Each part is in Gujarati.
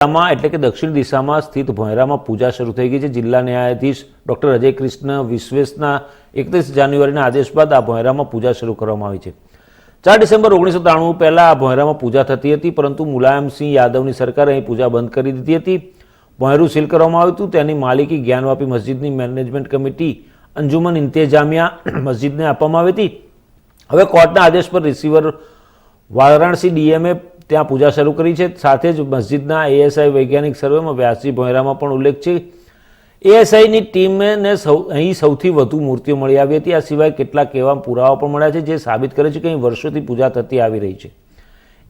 જિલ્લામાં એટલે કે દક્ષિણ દિશામાં સ્થિત ભોયરામાં પૂજા શરૂ થઈ ગઈ છે. જિલ્લા ન્યાયાધીશ ડોક્ટર અજય કૃષ્ણ વિશ્વેશના એકત્રીસ જાન્યુઆરીના આદેશ બાદ આ ભોંયરામાં પૂજા શરૂ કરવામાં આવી છે. ચાર ડિસેમ્બર ઓગણીસો ત્રાણું પહેલાં આ ભોયરામાં પૂજા થતી હતી, પરંતુ મુલાયમસિંહ યાદવની સરકારે અહીં પૂજા બંધ કરી દીધી હતી. ભોંયરું સીલ કરવામાં આવ્યું હતું. તેની માલિકી જ્ઞાનવાપી મસ્જિદની મેનેજમેન્ટ કમિટી અંજુમન ઇન્તેજામિયા મસ્જિદને આપવામાં આવી હતી. હવે કોર્ટના આદેશ પર રિસીવર વારાણસી ડીએમએ ત્યાં પૂજા શરૂ કરી છે. સાથે જ મસ્જિદના એએસઆઈ વૈજ્ઞાનિક સર્વેમાં વ્યાસજી ભોયરામાં પણ ઉલ્લેખ છે. એએસઆઈની ટીમને સૌ, અહીં સૌથી વધુ મૂર્તિઓ મળી આવી હતી. આ સિવાય કેટલાક એવા પુરાવા પણ મળ્યા છે જે સાબિત કરે છે કે અહીં વર્ષોથી પૂજા થતી આવી રહી છે.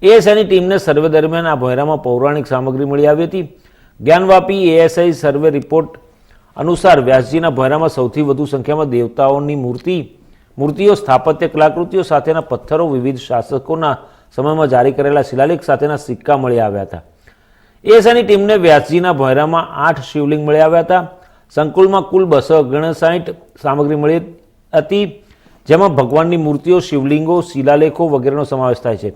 એએસઆઈની ટીમને સર્વે દરમિયાન આ ભોયરામાં પૌરાણિક સામગ્રી મળી આવી હતી. જ્ઞાનવાપી એએસઆઈ સર્વે રિપોર્ટ અનુસાર વ્યાસજીના ભોયરામાં સૌથી વધુ સંખ્યામાં દેવતાઓની મૂર્તિ, મૂર્તિઓ, સ્થાપત્ય, કલાકૃતિઓ સાથેના પથ્થરો વિવિધ શાસકોના સમયમાં જારી કરેલા શિલાલેખ સાથેના સિક્કા મળી આવ્યા હતા. એએસઆઈની ટીમને વ્યાસજીના ભોંયરામાં આઠ શિવલિંગ મળી આવ્યા હતા. સંકુલમાં કુલ બસો ઓગણસાઠ સામગ્રી મળી હતી, જેમાં ભગવાનની મૂર્તિઓ, શિવલિંગો, શિલાલેખો વગેરેનો સમાવેશ થાય છે.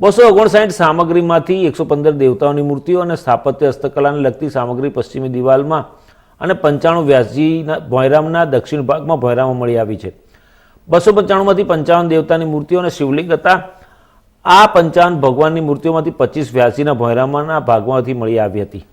બસો ઓગણસાઠ સામગ્રીમાંથી એકસો પંદર દેવતાઓની મૂર્તિઓ અને સ્થાપત્ય હસ્તકલાને લગતી સામગ્રી પશ્ચિમી દિવાલમાં અને પંચાણું વ્યાસજીના ભોંયરામના દક્ષિણ ભાગમાં ભોયરામાં મળી આવી છે. બસો પંચાણુંમાંથી પંચાવન દેવતાની મૂર્તિઓ અને શિવલિંગ હતા. આ પંચાવન ભગવાનની મૂર્તિઓમાંથી પચીસ વ્યાસીના ભોંયરામાના ભાગમાંથી મળી આવી હતી.